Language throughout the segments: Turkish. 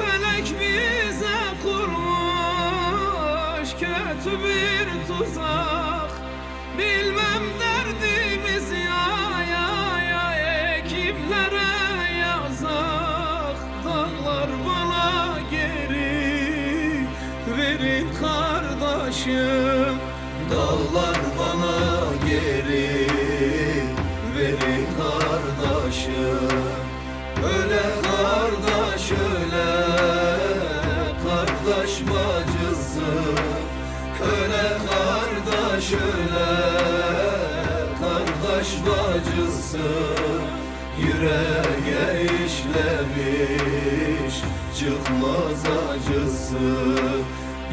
felek bize kurmuş kötü bir tuzak. Bilmem derdimiz ya ya ya kimlere yazak. Dağlar bana geri verin kardeşim Dağlar bana kardeş öyle Kardeş bacısı Yüreğe işlemiş Çıkmaz acısı.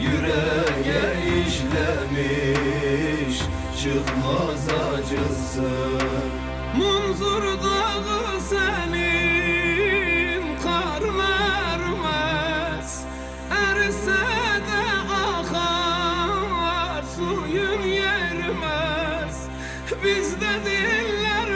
Yüreğe işlemiş Çıkmaz acısı. Munzur dağı senin kar vermez Erse Bizde diller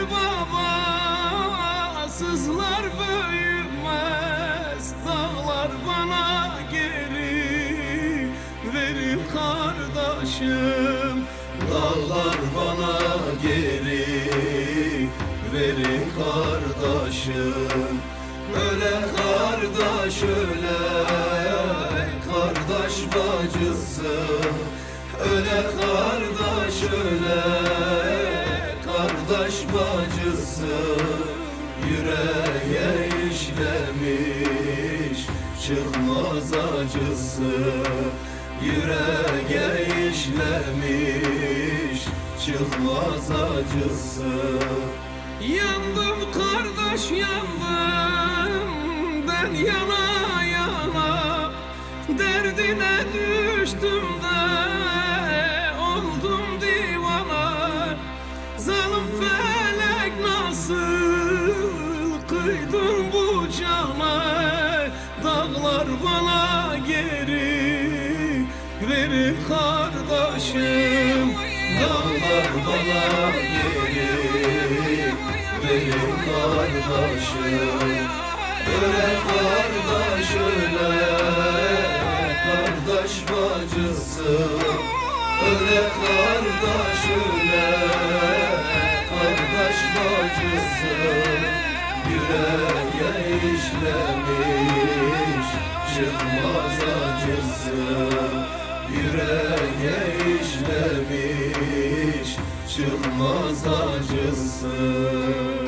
babasızlar büyümez. Dağlar bana geri verin kardeşim. Dağlar bana geri verin kardeşim. Öyle kardeş öyle kardeş bacısı. Öyle kardeş öyle kardeş bacısı Yüreğe işlemiş çıkmaz acısı Yüreğe işlemiş çıkmaz acısı. Yandım kardeş yandım ben yana yana Derdine düştüm de kıydın bu cana Dağlar bana geri verin kardeşim. Dağlar bana geri verin kardeşim. Öyle kardeş öyle kardeş bacısı. Öyle kardeş öyle Yüreğe işlemiş çıkmaz acısı. Yüreğe işlemiş çıkmaz acısı